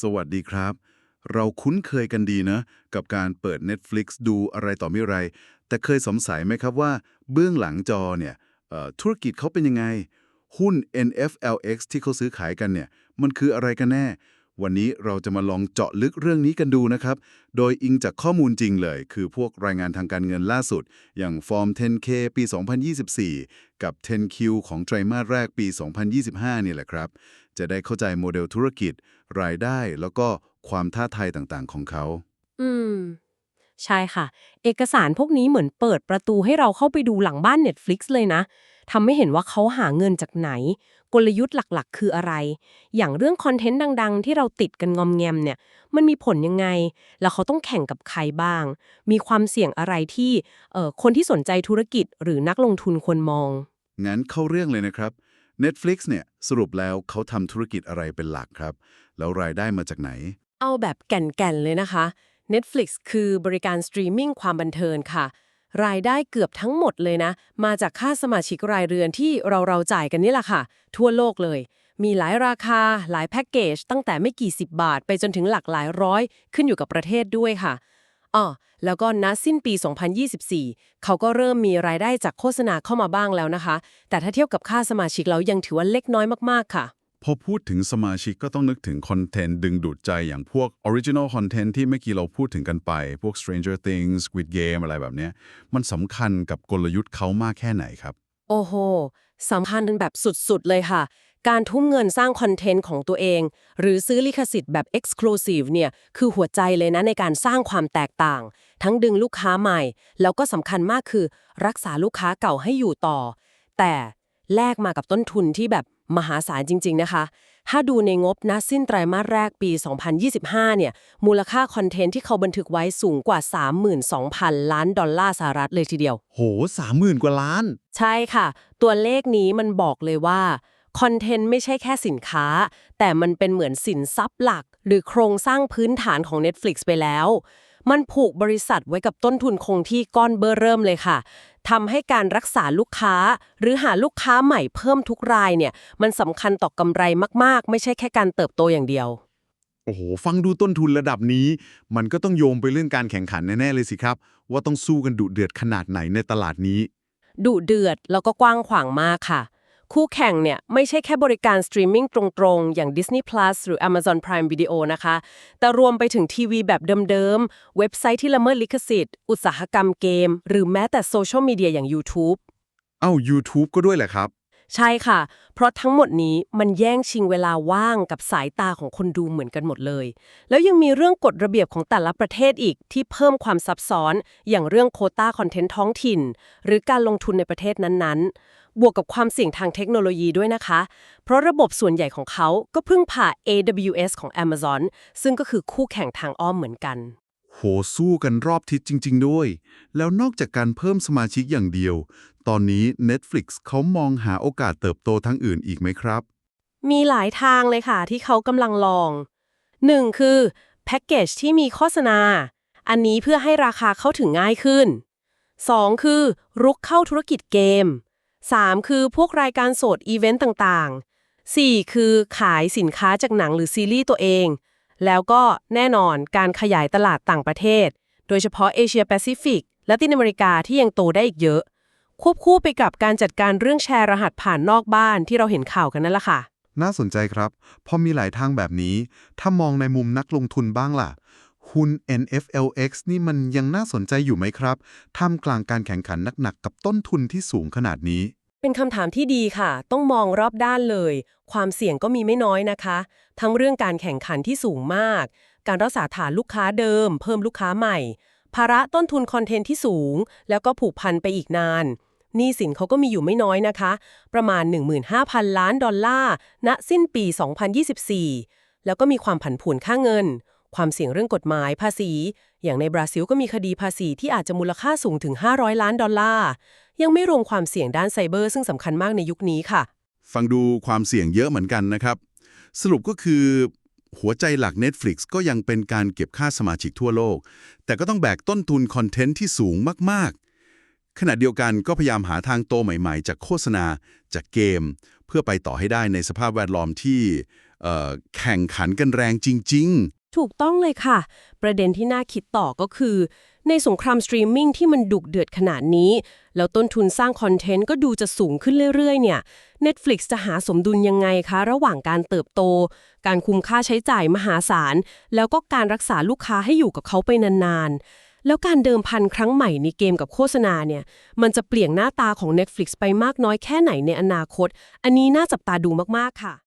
สวัสดีครับ เราคุ้นเคยกันดีนะ กับการเปิด Netflix ดูอะไรต่อไม่ไร แต่เคยสงสัยไหมครับว่า เบื้องหลังจอเนี่ยธุรกิจเขาเป็นยังไง หุ้น NFLX ที่เขาซื้อขายกันเนี่ย มันคืออะไรกันแน่ วันนี้เราจะมาลองเจาะลึกเรื่องนี้กันดูนะครับ โดยอิงจากข้อมูลจริงเลย คือพวกรายงานทางการเงินล่าสุด อย่างฟอร์ม 10K ปี 2024 กับ 10Q ของไตรมาสแรกปี 2025 นี่แหละครับ จะได้เข้าใจโมเดลธุรกิจ รายได้แล้วก็ความท้าทายต่างๆ ของเขา อืม ใช่ค่ะ เอกสารพวกนี้เหมือนเปิดประตูให้เราเข้าไปดูหลังบ้าน Netflix เลยนะทำให้เห็นว่าเขาหาเงินจากไหน กลยุทธ์หลักๆ คืออะไร อย่างเรื่องคอนเทนต์ดัง ๆ ที่เราติดกันงอมแงมเนี่ย มันมีผลยังไง แล้วเขาต้องแข่งกับใครบ้าง มีความเสี่ยงอะไรที่เอ่อคนที่สนใจธุรกิจหรือนักลงทุนควรมอง งั้นเข้าเรื่องเลยนะครับ Netflix เนี่ยสรุปแล้วเขาทำธุรกิจอะไรเป็นหลักครับ แล้วรายได้มาจากไหน เอาแบบแก่นๆเลยนะคะ Netflix คือบริการสตรีมมิ่งความบันเทิงค่ะ รายได้เกือบทั้งหมดเลยนะ มาจากค่าสมาชิกรายเรือนที่เราเราจ่ายกันนี่แหละค่ะ ทั่วโลกเลย มีหลายราคาหลายแพ็กเกจตั้งแต่ไม่กี่สิบบาท ไปจนถึงหลักหลายร้อย ขึ้นอยู่กับประเทศด้วยค่ะ อ๋อแล้วก็นัสิ้นปี 2024 เขาก็เริ่มมีรายได้จากโฆษณาเข้ามาบ้างแล้วนะคะ แต่ถ้าเทียบกับค่าสมาชิกแล้วยังถือว่าเล็กน้อยมากๆค่ะ พอพูดถึงสมาชิกก็ต้องนึกถึงคอนเทนต์ดึงดูดใจอย่างพวก Original Content ที่เมื่อกี้เราพูดถึงกันไป พวก Stranger Things Squid Game อะไรแบบเนี้ยมันสำคัญกับกลยุทธ์เขามากแค่ไหนครับ โอ้โหสำคัญแบบสุดๆเลยค่ะ การทุ่มเงินสร้างคอนเทนต์ของตัวเอง หรือซื้อลิขสิทธิ์แบบ Exclusive เนี่ยคือหัวใจเลยนะในการสร้างความแตกต่าง ทั้งดึงลูกค้าใหม่ แล้วก็สำคัญมากคือ รักษาลูกค้าเก่าให้อยู่ต่อ แต่แลกมากับต้นทุนที่แบบมหาศาลจริง ๆ นะคะ ถ้าดูในงบนะสิ้นไตรมาสแรกปี 2025 เนี่ย มูลค่าคอนเทนต์ที่เขาบันทึกไว้สูงกว่า 32,000 ล้านดอลลาร์สหรัฐเลยทีเดียว โหสามหมื่นกว่าล้าน ใช่ค่ะ ตัวเลขนี้มันบอกเลยว่า คอนเทนต์ไม่ใช่แค่สินค้า แต่มันเป็นเหมือนสินทรัพย์หลัก หรือโครงสร้างพื้นฐานของ Netflix ไปแล้ว มันผูกบริษัทไว้กับต้นทุนคงที่ก้อนเบอร์เริ่มเลยค่ะทำให้การรักษาลูกค้า หรือหาลูกค้าใหม่เพิ่มทุกรายเนี่ย มันสำคัญต่อกำไรมาก ๆ ไม่ใช่แค่การเติบโตอย่างเดียว โอ้โห ฟังดูต้นทุนระดับนี้ มันก็ต้องโยงไปเรื่องการแข่งขันแน่ๆเลยสิครับ ว่าต้องสู้กันดุเดือดขนาดไหนในตลาดนี้ดุเดือดแล้วก็กว้างขวางมากค่ะ คู่แข่งเนี่ยไม่ใช่แค่บริการสตรีมมิ่งตรงๆ อย่าง Disney Plus หรือ Amazon Prime Video นะคะ แต่รวมไปถึงทีวีแบบเดิมๆ เว็บไซต์ที่ละเมิดลิขสิทธิ์ อุตสาหกรรมเกม หรือแม้แต่โซเชียลมีเดียอย่าง YouTube เอ้า YouTube ก็ด้วยแหละครับ ใช่ค่ะ เพราะทั้งหมดนี้มันแย่งชิงเวลาว่างกับสายตาของคนดูเหมือนกันหมดเลย แล้วยังมีเรื่องกฎระเบียบของแต่ละประเทศอีกที่เพิ่มความซับซ้อน อย่างเรื่องโคต้าคอนเทนต์ท้องถิ่น หรือการลงทุนในประเทศนั้นๆ บวกกับความเสี่ยงทางเทคโนโลยีด้วยนะคะ เพราะระบบส่วนใหญ่ของเขาก็พึ่งพา AWS ของ Amazon ซึ่งก็คือคู่แข่งทางอ้อมเหมือนกัน โหสู้กันรอบทิศจริง ๆ ด้วย แล้วนอกจากการเพิ่มสมาชิกอย่างเดียว ตอนนี้ Netflix เขามองหาโอกาสเติบโตทั้งอื่นอีกไหมครับ มีหลายทางเลยค่ะที่เขากำลังลอง 1. คือแพ็กเกจที่มีโฆษณา อันนี้เพื่อให้ราคาเข้าถึงง่ายขึ้น 2. คือรุกเข้าธุรกิจเกม 3. คือพวกรายการโสดอีเวนต์ต่างๆ 4. คือขายสินค้าจากหนังหรือซีรีส์ตัวเอง แล้วก็แน่นอนการขยายตลาดต่างประเทศ โดยเฉพาะเอเชียแปซิฟิกและตินอเมริกาที่ยังโตได้อีกเยอะ ควบคู่ไปกับการจัดการเรื่องแชร์รหัสผ่านนอกบ้านที่เราเห็นข่าวกันนั่นแหละค่ะ น่าสนใจครับ พอมีหลายทางแบบนี้ ถ้ามองในมุมนักลงทุนบ้างล่ะ หุ้น NFLX นี่มันยังน่าสนใจอยู่ไหมครับ ท่ามกลางการแข่งขันหนักๆกับต้นทุนที่สูงขนาดนี้ เป็นคำถามที่ดีค่ะ ต้องมองรอบด้านเลย ความเสี่ยงก็มีไม่น้อยนะคะ ทั้งเรื่องการแข่งขันที่สูงมาก การรักษาฐานลูกค้าเดิม เพิ่มลูกค้าใหม่ ภาระต้นทุนคอนเทนต์ที่สูง แล้วก็ผูกพันไปอีกนานหนี้สินเขาก็มีอยู่ไม่น้อยนะคะ ประมาณ 15,000 ล้านดอลลาร์ณสิ้นปี 2024 แล้วก็มีความผันผวนค่าเงิน ความเสี่ยงเรื่องกฎหมายภาษี อย่างในบราซิลก็มีคดีภาษีที่อาจจะมูลค่าสูงถึง 500 ล้านดอลลาร์ ยังไม่รวมความเสี่ยงด้านไซเบอร์ซึ่งสำคัญมากในยุคนี้ค่ะ ฟังดูความเสี่ยงเยอะเหมือนกันนะครับ สรุปก็คือ หัวใจหลัก Netflix ก็ยังเป็นการเก็บค่าสมาชิกทั่วโลก แต่ก็ต้องแบกต้นทุนคอนเทนต์ที่สูงมากๆ ขณะเดียวกันก็พยายามหาทางโตใหม่ๆ จากโฆษณา จากเกม เพื่อไปต่อให้ได้ในสภาพแวดล้อมที่แข่งขันกันแรงจริง ถูกต้องเลยค่ะ ประเด็นที่น่าคิดต่อก็คือ ในสงครามสตรีมมิ่งที่มันดุเดือดขนาดนี้ แล้วต้นทุนสร้างคอนเทนต์ก็ดูจะสูงขึ้นเรื่อยๆ เนี่ย Netflix จะหาสมดุลยังไงคะ ระหว่างการเติบโต การคุมค่าใช้จ่ายมหาศาล แล้วก็การรักษาลูกค้าให้อยู่กับเขาไปนานๆ แล้วการเดิมพันครั้งใหม่ในเกมกับโฆษณาเนี่ย มันจะเปลี่ยนหน้าตาของ Netflix ไปมากน้อยแค่ไหนในอนาคต อันนี้น่าจับตาดูมากๆค่ะ